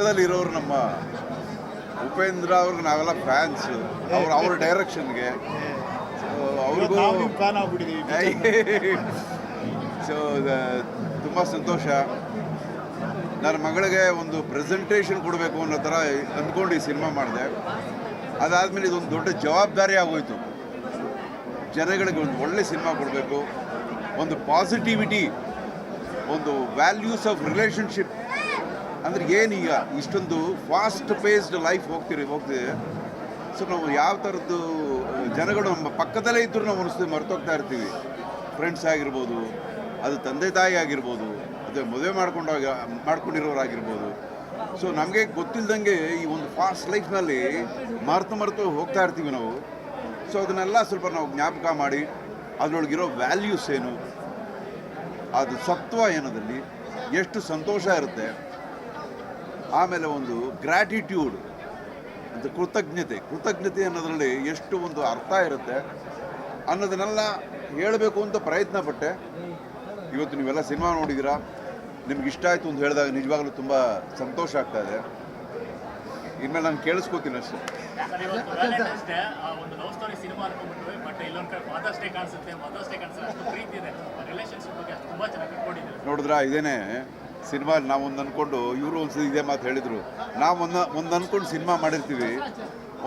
ಇರೋರು ನಮ್ಮ ಉಪೇಂದ್ರ ಅವ್ರಿಗೆ ನಾವೆಲ್ಲ ಫ್ಯಾನ್ಸ್ ಅವ್ರ ಅವ್ರ ಡೈರೆಕ್ಷನ್ಗೆ ಅವ್ರಿಗೂ ಸೊ ತುಂಬ ಸಂತೋಷ. ನನ್ನ ಮಗಳಿಗೆ ಒಂದು ಪ್ರೆಸೆಂಟೇಷನ್ ಕೊಡಬೇಕು ಅನ್ನೋ ಥರ ಅಂದ್ಕೊಂಡು ಈ ಸಿನಿಮಾ ಮಾಡಿದೆ. ಅದಾದಮೇಲೆ ಇದೊಂದು ದೊಡ್ಡ ಜವಾಬ್ದಾರಿ ಆಗೋಯ್ತು. ಜನಗಳಿಗೆ ಒಂದು ಒಳ್ಳೆ ಸಿನಿಮಾ ಕೊಡಬೇಕು. ಒಂದು ಪಾಸಿಟಿವಿಟಿ ಒಂದು ವ್ಯಾಲ್ಯೂಸ್ ಆಫ್ ರಿಲೇಷನ್ಶಿಪ್ ಅಂದರೆ ಏನೀಗ ಇಷ್ಟೊಂದು ಫಾಸ್ಟ್ ಪೇಸ್ಡ್ ಲೈಫ್ ಹೋಗ್ತೀರಿ, ಹೋಗ್ತಿದೆ. ಸೊ ನಾವು ಯಾವ ಥರದ್ದು ಜನಗಳು ನಮ್ಮ ಪಕ್ಕದಲ್ಲೇ ಇದ್ದರೂ ನಾವು ಅನಿಸ್ತೀವಿ ಮರ್ತೋಗ್ತಾ ಇರ್ತೀವಿ. ಫ್ರೆಂಡ್ಸ್ ಆಗಿರ್ಬೋದು, ಅದು ತಂದೆ ತಾಯಿ ಆಗಿರ್ಬೋದು, ಅದೇ ಮದುವೆ ಮಾಡ್ಕೊಂಡಾಗ, ಮಾಡ್ಕೊಂಡಿರೋರಾಗಿರ್ಬೋದು. ಸೊ ನಮಗೆ ಗೊತ್ತಿಲ್ಲದಂಗೆ ಈ ಒಂದು ಫಾಸ್ಟ್ ಲೈಫ್ನಲ್ಲಿ ಮರೆತು ಮರೆತು ಹೋಗ್ತಾ ಇರ್ತೀವಿ ನಾವು. ಸೊ ಅದನ್ನೆಲ್ಲ ಸ್ವಲ್ಪ ನಾವು ಜ್ಞಾಪಕ ಮಾಡಿ, ಅದರೊಳಗಿರೋ ವ್ಯಾಲ್ಯೂಸ್ ಏನು, ಅದು ಸತ್ವ ಏನದಲ್ಲಿ ಎಷ್ಟು ಸಂತೋಷ ಇರುತ್ತೆ ಆಮೇಲೆ ಒಂದು ಗ್ರ್ಯಾಟಿಟ್ಯೂಡ್ ಅಂತ ಕೃತಜ್ಞತೆ. ಕೃತಜ್ಞತೆ ಅನ್ನೋದರಲ್ಲಿ ಎಷ್ಟು ಒಂದು ಅರ್ಥ ಇರುತ್ತೆ ಅನ್ನೋದನ್ನೆಲ್ಲ ಹೇಳಬೇಕು ಅಂತ ಪ್ರಯತ್ನ ಪಟ್ಟೆ. ಇವತ್ತು ನೀವೆಲ್ಲ ಸಿನಿಮಾ ನೋಡಿದ್ದೀರಾ ನಿಮ್ಗೆ ಇಷ್ಟ ಆಯಿತು ಅಂತ ಹೇಳಿದಾಗ ನಿಜವಾಗ್ಲೂ ತುಂಬ ಸಂತೋಷ ಆಗ್ತಾ ಇದೆ. ಇನ್ಮೇಲೆ ನಾನು ಕೇಳಿಸ್ಕೋತೀನಿ ಅಷ್ಟೇ. ಒಂದು ನೋಡಿದ್ರಾ? ಇದೇನೆ ಸಿನಿಮಾ ನಾವು ಒಂದು ಅಂದ್ಕೊಂಡು ಇವರು ಒಂದು ಇದೇ ಮಾತು ಹೇಳಿದರು. ನಾವು ಒಂದು ಒಂದು ಅಂದ್ಕೊಂಡು ಸಿನಿಮಾ ಮಾಡಿರ್ತೀವಿ.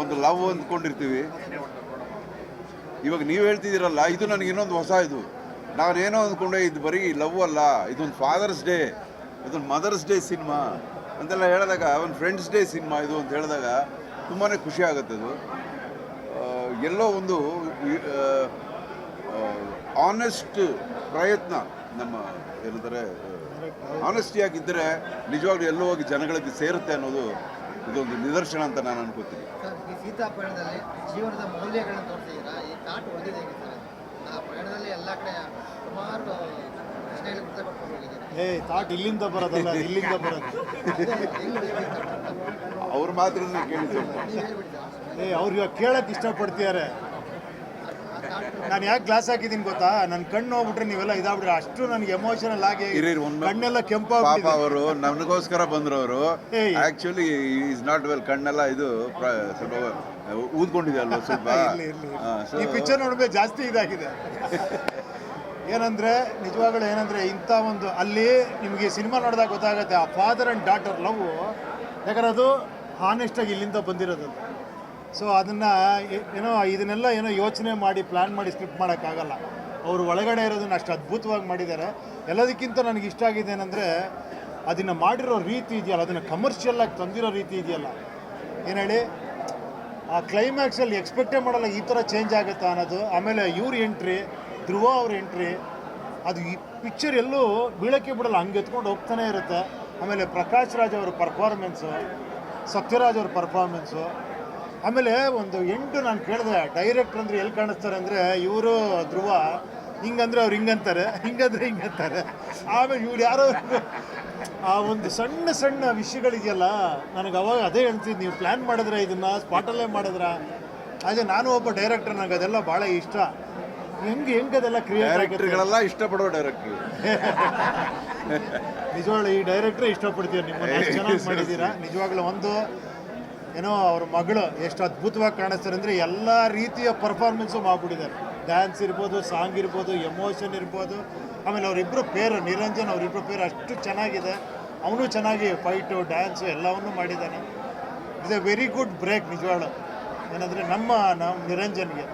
ಒಂದು ಲವ್ ಅಂದ್ಕೊಂಡಿರ್ತೀವಿ ಇವಾಗ ನೀವು ಹೇಳ್ತಿದ್ದೀರಲ್ಲ, ಇದು ನನಗೆ ಇನ್ನೊಂದು ಹೊಸ ಇದು. ನಾನೇನೋ ಅಂದ್ಕೊಂಡೆ ಇದು ಬರೀ ಲವ್ ಅಲ್ಲ, ಇದೊಂದು ಫಾದರ್ಸ್ ಡೇ ಇದೊಂದು ಮದರ್ಸ್ ಡೇ ಸಿನಿಮಾ ಅಂತೆಲ್ಲ ಹೇಳಿದಾಗ, ಒಂದು ಫ್ರೆಂಡ್ಸ್ ಡೇ ಸಿನಿಮಾ ಇದು ಅಂತ ಹೇಳಿದಾಗ ತುಂಬಾ ಖುಷಿ ಆಗುತ್ತೆ ಅದು. ಎಲ್ಲೋ ಒಂದು ಆನೆಸ್ಟ್ ಪ್ರಯತ್ನ ನಮ್ಮ, ಏನಂತಾರೆ ಆನೆಸ್ಟಿಯಾಗಿದ್ದರೆ ನಿಜವಾಗ್ಲೂ ಎಲ್ಲೋ ಹೋಗಿ ಜನಗಳಿಗೆ ಸೇರುತ್ತೆ ಅನ್ನೋದು ಇದೊಂದು ನಿದರ್ಶನ ಅಂತ ನಾನು ಅನ್ಕೋತೀನಿ. ಸರ್ ಈ ಸೀತಾ ಜೀವನದ ಮೌಲ್ಯಗಳನ್ನು ತೋರಿಸಿದ್ದೀರಾ? ಈ ಹೊಡೆದಿದೆ ಆ ಎಲ್ಲ ಕಡೆ ಸುಮಾರು ಏ ತಾಟ್ ಇಲ್ಲಿಂದ ಬರೋದಲ್ಲ ಇಲ್ಲಿಂದ ಬರೋದು. ಅವ್ರ ಮಾತ್ರ ಕೇಳಿದ್ರು ಏ ಅವ್ರು ಇವಾಗ ಕೇಳಕ್ ಇಷ್ಟಪಡ್ತಿದ್ದಾರೆ. ನಾನು ಯಾಕೆ ಗ್ಲಾಸ್ ಹಾಕಿದ್ದೀನಿ ಗೊತ್ತಾ? ನನ್ನ ಕಣ್ಣು ಹೋಗ್ಬಿಟ್ರೆ ನೀವೆಲ್ಲ ಇದಾಗ್ಬಿಟ್ರೆ ಅಷ್ಟು ನನಗೆ ಎಮೋಷನಲ್ ಆಗಿ ಇರೀ, ಒಂದು ಕಣ್ಣೆಲ್ಲ ಪಾಪ ಕೆಂಪಾಗ್ಬಿಟ್ಟಿದೆ ಅವರು ನನಗೋಸ್ಕರ ಬಂದ್ರವರು. ಅವರು ಆಕ್ಚುಲಿ ಈಸ್ ನಾಟ್ ವೆಲ್ ಕಣ್ಣೆಲ್ಲ ಇದು ಸ್ವಲ್ಪ ಊದ್ಕೊಂಡಿದೆ ಅಲ್ವಾ ಸ್ವಲ್ಪ? ಈ ಪಿಕ್ಚರ್ ನೋಡ್ಬೇಕು ಜಾಸ್ತಿ ಇದಾಗಿದೆ. ಏನಂದ್ರೆ ನಿಜವಾಗ್ಲೂ ಏನಂದ್ರೆ ಇಂಥ ಒಂದು ಅಲ್ಲಿ ನಿಮಗೆ ಸಿನಿಮಾ ನೋಡಿದಾಗ ಗೊತ್ತಾಗುತ್ತೆ ಆ ಫಾದರ್ ಆ್ಯಂಡ್ ಡಾಟರ್ ಲವ್ ಯಾಕಂದ್ರೆ ಅದು ಹಾನೆಸ್ಟಾಗಿ ಇಲ್ಲಿಂದ ಬಂದಿರೋದು ಸೊ ಅದನ್ನು ಏನೋ, ಇದನ್ನೆಲ್ಲ ಏನೋ ಯೋಚನೆ ಮಾಡಿ ಪ್ಲ್ಯಾನ್ ಮಾಡಿ ಸ್ಕ್ರಿಪ್ಟ್ ಮಾಡೋಕ್ಕಾಗಲ್ಲ. ಅವರು ಒಳಗಡೆ ಇರೋದನ್ನು ಅಷ್ಟು ಅದ್ಭುತವಾಗಿ ಮಾಡಿದ್ದಾರೆ. ಎಲ್ಲದಕ್ಕಿಂತ ನನಗೆ ಇಷ್ಟ ಆಗಿದೆ ಏನಂದರೆ, ಅದನ್ನು ಮಾಡಿರೋ ರೀತಿ ಇದೆಯಲ್ಲ, ಅದನ್ನು ಕಮರ್ಷಿಯಲ್ಲಾಗಿ ತಂದಿರೋ ರೀತಿ ಇದೆಯಲ್ಲ. ಏನು ಹೇಳಿ? ಆ ಕ್ಲೈಮ್ಯಾಕ್ಸಲ್ಲಿ ಎಕ್ಸ್ಪೆಕ್ಟೇ ಮಾಡಲ್ಲ, ಈ ಥರ ಚೇಂಜ್ ಆಗುತ್ತೆ ಅನ್ನೋದು. ಆಮೇಲೆ ಇವ್ರ ಎಂಟ್ರಿ ಧ್ರುವ ಅವ್ರ ಎಂಟ್ರಿ ಅದು ಈ ಪಿಕ್ಚರ್ ಎಲ್ಲೂ ಬೀಳಕ್ಕೆ ಬಿಡಲ್ಲ, ಹಂಗೆ ಎತ್ಕೊಂಡು ಹೋಗ್ತಾನೆ ಇರುತ್ತೆ. ಆಮೇಲೆ ಪ್ರಕಾಶ್ ರಾಜ್ ಅವ್ರ ಪರ್ಫಾರ್ಮೆನ್ಸು ಸತ್ಯರಾಜ್ ಅವ್ರ ಪರ್ಫಾರ್ಮೆನ್ಸು ಆಮೇಲೆ ಒಂದು ಎಂಟು ನಾನು ಕೇಳಿದೆ ಡೈರೆಕ್ಟ್ರ್ ಅಂದ್ರೆ ಎಲ್ಲಿ ಕಾಣಿಸ್ತಾರೆ ಅಂದರೆ ಇವರು ಧ್ರುವ ಹಿಂಗಂದ್ರೆ ಅವ್ರು ಹಿಂಗಂತಾರೆ ಹಿಂಗಂದ್ರೆ ಹಿಂಗಂತಾರೆ. ಆಮೇಲೆ ಇವ್ರು ಯಾರೋ ಆ ಒಂದು ಸಣ್ಣ ಸಣ್ಣ ವಿಷಯಗಳಿದೆಯಲ್ಲ ನನಗೆ ಅವಾಗ ಅದೇ ಹೇಳ್ತಿದ್ದು ನೀವು ಪ್ಲ್ಯಾನ್ ಮಾಡಿದ್ರೆ ಇದನ್ನ ಸ್ಪಾಟಲ್ಲೇ ಮಾಡಿದ್ರ? ಹಾಗೆ ನಾನು ಒಬ್ಬ ಡೈರೆಕ್ಟರ್ ನನಗೆ ಅದೆಲ್ಲ ಭಾಳ ಇಷ್ಟ. ಹೆಂಗೆ ಹೆಂಗೆ ಅದೆಲ್ಲ ಕ್ರಿಯೇಟ್ ಆಗುತ್ತೆ? ಡೈರೆಕ್ಟರ್ಗಳೆಲ್ಲ ಇಷ್ಟಪಡೋ ಡೈರೆಕ್ಟ್ರು ನಿಜವಾಗ್ಲೂ ಈ ಡೈರೆಕ್ಟ್ರೇ ಇಷ್ಟಪಡ್ತೀರ ನಿಮ್ಮ ಚೆನ್ನಾಗಿ ಮಾಡಿದ್ದೀರಾ? ನಿಜವಾಗ್ಲೂ ಒಂದು ಏನೋ ಅವ್ರ ಮಗಳು ಎಷ್ಟು ಅದ್ಭುತವಾಗಿ ಕಾಣಿಸ್ತಾರೆ ಅಂದರೆ ಎಲ್ಲ ರೀತಿಯ ಪರ್ಫಾರ್ಮೆನ್ಸು ಮಾಡ್ಬಿಟ್ಟಿದ್ದಾರೆ. ಡ್ಯಾನ್ಸ್ ಇರ್ಬೋದು ಸಾಂಗ್ ಇರ್ಬೋದು ಎಮೋಷನ್ ಇರ್ಬೋದು. ಆಮೇಲೆ ಅವರಿಬ್ಬರು ಪೇರು, ನಿರಂಜನ್ ಅವರಿಬ್ಬರು ಪೇರು ಅಷ್ಟು ಚೆನ್ನಾಗಿದೆ. ಅವನು ಚೆನ್ನಾಗಿ ಫೈಟು ಡ್ಯಾನ್ಸು ಎಲ್ಲವನ್ನೂ ಮಾಡಿದ್ದಾನೆ. It's a very good break ನಿಜವಾಳು ಏನಂದರೆ ನಮ್ಮ ನಮ್ಮ ನಿರಂಜನ್ಗೆ.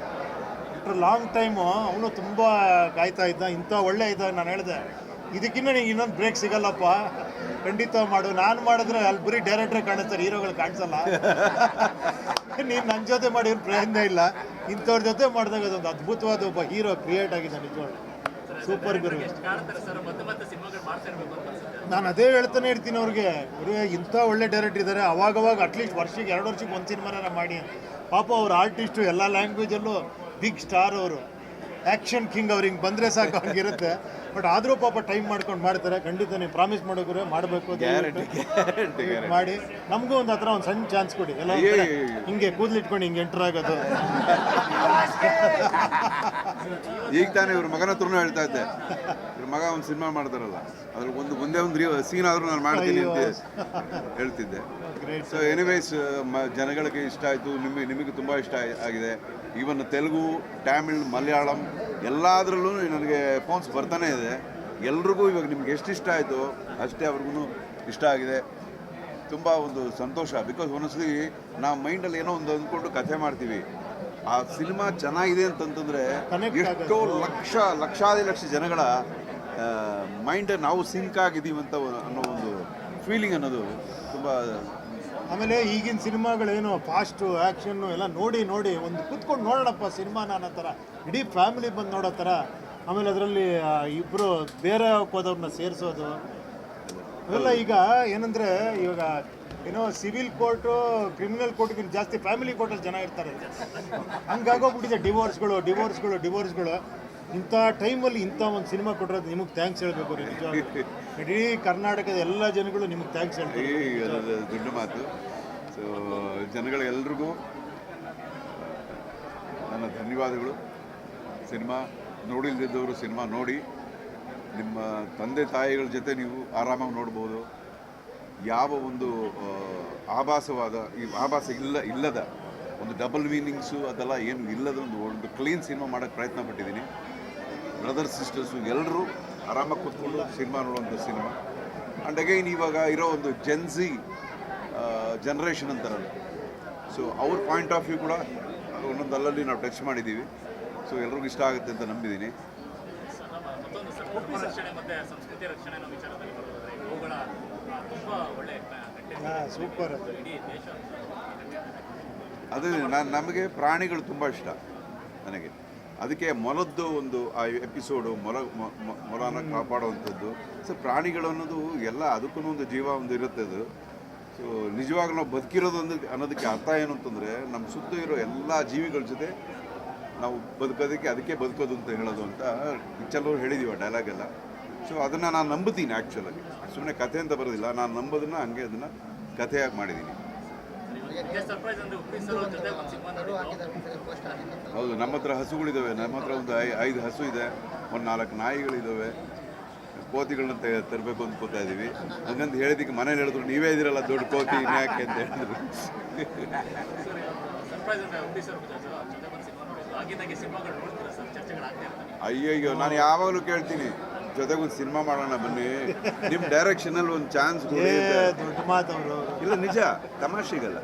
ಇಟ್ರ ಲಾಂಗ್ ಟೈಮು ಅವನು ತುಂಬ ಕಾಯ್ತಾ ಇದ್ದ, ಇಂಥ ಒಳ್ಳೆ ಇದ್ದ ನಾನು ಹೇಳಿದೆ. ಇದಕ್ಕಿಂತ ನಿಂಗೆ ಇನ್ನೊಂದು ಬ್ರೇಕ್ ಸಿಗಲ್ಲಪ್ಪ. ಖಂಡಿತ ಮಾಡು. ನಾನು ಮಾಡಿದ್ರೆ ಅಲ್ಲಿ ಬರೀ ಡೈರೆಕ್ಟ್ರೇ ಕಾಣಿಸ್ತಾರೆ ಹೀರೋಗಳು ಕಾಣಿಸಲ್ಲ. ನೀನು ನನ್ನ ಜೊತೆ ಮಾಡಿರೋ ಪ್ರಯತ್ನ ಇಲ್ಲ. ಇಂಥವ್ರ ಜೊತೆ ಮಾಡಿದಾಗ ಅದೊಂದು ಅದ್ಭುತವಾದ ಒಬ್ಬ ಹೀರೋ ಕ್ರಿಯೇಟ್ ಆಗಿದೆ ನಿಜವಾಗ್ಲು. ಸೂಪರ್ ಗುರು. ನಾನು ಅದೇ ಹೇಳ್ತಾನೆ ಇರ್ತೀನಿ ಅವ್ರಿಗೆ. ಗುರು ಇಂಥ ಒಳ್ಳೆ ಡೈರೆಕ್ಟರ್ ಇದ್ದಾರೆ ಅವಾಗವಾಗ ಅಟ್ಲೀಸ್ಟ್ ವರ್ಷಕ್ಕೆ, ಎರಡು ವರ್ಷಕ್ಕೆ ಒಂದು ಸಿನಿಮಾನ ಮಾಡಿ. ಪಾಪ ಅವ್ರ ಆರ್ಟಿಸ್ಟು ಎಲ್ಲ ಲ್ಯಾಂಗ್ವೇಜಲ್ಲೂ ಬಿಗ್ ಸ್ಟಾರ್ ಅವರು. ಆ್ಯಕ್ಷನ್ ಕಿಂಗ್ ಅವ್ರಿಗೆ ಬಂದರೆ ಸಾಕು ಹಂಗಿರುತ್ತೆ. ಬಟ್ ಆದರೂ ಪಾಪ ಟೈಮ್ ಮಾಡ್ಕೊಂಡು ಮಾಡ್ತಾರೆ. ಖಂಡಿತ ನೀವು ಪ್ರಾಮಿಸ್ ಮಾಡೋಕ್ರೆ ಮಾಡಬೇಕು ಗ್ಯಾರಂಟಿ ಮಾಡಿ. ನಮಗೂ ಒಂದು ಹತ್ರ ಒಂದು ಸಣ್ಣ ಚಾನ್ಸ್ ಕೊಡಿ. ಎಲ್ಲ. ಹಿಂಗೆ ಕೂದಲಿಟ್ಕೊಂಡು ಹಿಂಗೆ ಎಂಟರ್ ಆಗೋದು. ಈಗ ತಾನೇ ಇವ್ರ ಮಗನ ಹತ್ರನೂ ಹೇಳ್ತಾ ಇದ್ದೆ. ಇವ್ರ ಮಗ ಒಂದು ಸಿನಿಮಾ ಮಾಡ್ತಾರಲ್ಲ. ಅದ್ರ ಒಂದು ಒಂದೇ ಒಂದು ಸೀನ್ ಆದರೂ ನಾನು ಮಾಡ್ತೀನಿ ಅಂತ ಹೇಳ್ತಿದ್ದೆ. ಸೊ ಎನಿವೇಸ್ ಜನಗಳಿಗೆ ಇಷ್ಟ ಆಯಿತು. ನಿಮಗೆ ನಿಮಗೆ ತುಂಬ ಇಷ್ಟ ಆಗಿದೆ. ಈವನ್ ತೆಲುಗು ತಮಿಳ್ ಮಲಯಾಳಂ ಎಲ್ಲದರಲ್ಲೂ ನನಗೆ ಫೋನ್ಸ್ ಬರ್ತಾನೆ ಇದೆ. ಎಲ್ರಿಗೂ ಇವಾಗ ನಿಮ್ಗೆ ಎಷ್ಟು ಇಷ್ಟ ಆಯಿತು ಅಷ್ಟೇ ಅವ್ರಿಗೂ ಇಷ್ಟ ಆಗಿದೆ. ತುಂಬ ಒಂದು ಸಂತೋಷ. ಬಿಕಾಸ್ ಒಂದೊಂದ್ಸಲಿ ನಾವು ಮೈಂಡಲ್ಲಿ ಏನೋ ಒಂದು ಅಂದ್ಕೊಂಡು ಕಥೆ ಮಾಡ್ತೀವಿ. ಆ ಸಿನಿಮಾ ಚೆನ್ನಾಗಿದೆ ಅಂತಂತಂದರೆ ಎಷ್ಟೋ ಲಕ್ಷ ಲಕ್ಷಾದಿ ಲಕ್ಷ ಜನಗಳ ಮೈಂಡ್ ನಾವು ಸಿಂಕ್ ಆಗಿದ್ದೀವಿ ಅಂತ ಅನ್ನೋ ಒಂದು ಫೀಲಿಂಗ್ ಅನ್ನೋದು ತುಂಬ ಆಮೇಲೆ ಈಗಿನ ಸಿನಿಮಾಗಳೇನು ಫಾಸ್ಟು ಆ್ಯಕ್ಷನ್ನು ಎಲ್ಲ ನೋಡಿ ನೋಡಿ, ಒಂದು ಕೂತ್ಕೊಂಡು ನೋಡೋಣಪ್ಪ ಸಿನಿಮಾ ಅನ್ನೋ ಥರ. ಇಡೀ ಫ್ಯಾಮಿಲಿ ಬಂದು ನೋಡೋ ಥರ. ಆಮೇಲೆ ಅದರಲ್ಲಿ ಇಬ್ಬರು ಬೇರೆ ಹೋದವ್ರನ್ನ ಸೇರಿಸೋದು. ಅವೆಲ್ಲ ಈಗ ಏನಂದರೆ, ಇವಾಗ ಏನೋ ಸಿವಿಲ್ ಕೋರ್ಟು ಕ್ರಿಮಿನಲ್ ಕೋರ್ಟ್ಗಿಂತ ಜಾಸ್ತಿ ಫ್ಯಾಮಿಲಿ ಕೋರ್ಟಲ್ಲಿ ಜನ ಇರ್ತಾರೆ. ಹಂಗಾಗೋಗ್ಬಿಟ್ಟಿದೆ ಡಿವೋರ್ಸ್ಗಳು ಡಿವೋರ್ಸ್ಗಳು ಡಿವೋರ್ಸ್ಗಳು ಇಂಥ ಟೈಮಲ್ಲಿ ಇಂಥ ಒಂದು ಸಿನಿಮಾ ಕೊಟ್ಟಿರೋದು ನಿಮಗೆ ಥ್ಯಾಂಕ್ಸ್ ಹೇಳಬೇಕು ರೀ ನಿಜವಾಗ್ಲೂ. ಇಡೀ ಕರ್ನಾಟಕದ ಎಲ್ಲ ಜನಗಳು ನಿಮಗೆ ಥ್ಯಾಂಕ್ಸ್ ಹೇಳ್ತೀವಿ ದೊಡ್ಡ ಮಾತು. ಸೊ ಜನಗಳೆಲ್ಲರಿಗೂ ನನ್ನ ಧನ್ಯವಾದಗಳು. ಸಿನಿಮಾ ನೋಡಿಲ್ದಿದ್ದವರು ಸಿನಿಮಾ ನೋಡಿ, ನಿಮ್ಮ ತಂದೆ ತಾಯಿಗಳ ಜೊತೆ ನೀವು ಆರಾಮಾಗಿ ನೋಡ್ಬೋದು. ಯಾವ ಒಂದು ಆಭಾಸವಾದ, ಈ ಆಭಾಸ ಇಲ್ಲ, ಇಲ್ಲದ ಒಂದು ಡಬಲ್ ಮೀನಿಂಗ್ಸು ಅದೆಲ್ಲ ಏನು ಇಲ್ಲದ ಒಂದು ಕ್ಲೀನ್ ಸಿನಿಮಾ ಮಾಡೋಕ್ಕೆ ಪ್ರಯತ್ನ ಪಟ್ಟಿದ್ದೀನಿ. ಬ್ರದರ್ ಸಿಸ್ಟರ್ಸು ಎಲ್ಲರೂ ಆರಾಮಾಗಿ ಕೂತ್ಕೊಂಡು ಸಿನಿಮಾ ನೋಡುವಂಥ ಸಿನಿಮಾ. ಆ್ಯಂಡ್ ಅಗೈನ್ ಇವಾಗ ಇರೋ ಒಂದು ಜೆನ್ಸಿ ಜನ್ರೇಷನ್ ಅಂತಾರಲ್ಲ ಸೊ ಅವ್ರ ಪಾಯಿಂಟ್ ಆಫ್ ವ್ಯೂ ಕೂಡ ಒಂದೊಂದು ಅಲ್ಲಲ್ಲಿ ನಾವು ಟಚ್ ಮಾಡಿದ್ದೀವಿ. ಸೊ ಎಲ್ರಿಗೂ ಇಷ್ಟ ಆಗುತ್ತೆ ಅಂತ ನಂಬಿದ್ದೀನಿ. ಸೂಪರ್ ಅದು ಅದು ನಾನು ನಮಗೆ ಪ್ರಾಣಿಗಳು ತುಂಬ ಇಷ್ಟ ನನಗೆ. ಅದಕ್ಕೆ ಮೊಲದ್ದು ಒಂದು, ಆ ಎಪಿಸೋಡು ಮೊಲ ಮೊಲನ ಕಾಪಾಡುವಂಥದ್ದು. ಸೊ ಪ್ರಾಣಿಗಳು ಅನ್ನೋದು ಎಲ್ಲ ಅದಕ್ಕೂ ಒಂದು ಜೀವ ಒಂದು ಇರುತ್ತೆ ಅದು. ಸೊ ನಿಜವಾಗ ನಾವು ಬದುಕಿರೋದು ಅಂದ್ರೆ ಅನ್ನೋದಕ್ಕೆ ಅರ್ಥ ಏನು ಅಂತಂದರೆ, ನಮ್ಮ ಸುತ್ತ ಇರೋ ಎಲ್ಲ ಜೀವಿಗಳ ಜೊತೆ ನಾವು ಬದುಕೋದಕ್ಕೆ ಅದಕ್ಕೆ ಬದುಕೋದು ಅಂತ ಹೇಳೋದು ಅಂತ ಪಿಕ್ಚರ್ಲವ್ರು ಹೇಳಿದೀವಿ ಆ ಡೈಲಾಗೆಲ್ಲ ಸೊ ಅದನ್ನು ನಾನು ನಂಬುತ್ತೀನಿ ಆ್ಯಕ್ಚುಲಾಗಿ ಸುಮ್ಮನೆ ಕಥೆ ಅಂತ ಬರೋದಿಲ್ಲ. ನಾನು ನಂಬೋದನ್ನು, ಹಂಗೆ ಅದನ್ನು ಕಥೆಯಾಗಿ ಮಾಡಿದ್ದೀನಿ ಹೌದು ನಮ್ಮ ಹತ್ರ ಹಸುಗಳಿದ್ದಾವೆ ನಮ್ಮ ಹತ್ರ ಒಂದು ಐ ಐದು ಹಸು ಇದೆ. ಒಂದು ನಾಲ್ಕು ನಾಯಿಗಳಿದ್ದಾವೆ ಕೋತಿಗಳನ್ನ ತೆ- ತರಬೇಕು ಅಂದ್ಕೋತಾ ಇದ್ದೀವಿ ಹಂಗಂತ ಹೇಳಿದಕ್ಕೆ ಮನೇಲಿ ಹೇಳಿದ್ರು ನೀವೇ ಇದಿರಲ್ಲ ದೊಡ್ಡ ಕೋತಿ ಇನ್ಯಾಕೆ? ಅಂತ ಹೇಳಿದ್ರು. ಅಯ್ಯಯ್ಯೋ ನಾನು ಯಾವಾಗಲೂ ಕೇಳ್ತೀನಿ. ಜೊತೆಗೆ ಒಂದು ಸಿನಿಮಾ ಮಾಡೋಣ ಬನ್ನಿ. ನಿಮ್ಮ ಡೈರೆಕ್ಷನಲ್ಲಿ ಒಂದು ಚಾನ್ಸ್ ದೊಡ್ಡ ಮಾತು ಅವರು. ಇಲ್ಲ ನಿಜ ತಮಾಷೆಗಲ್ಲ.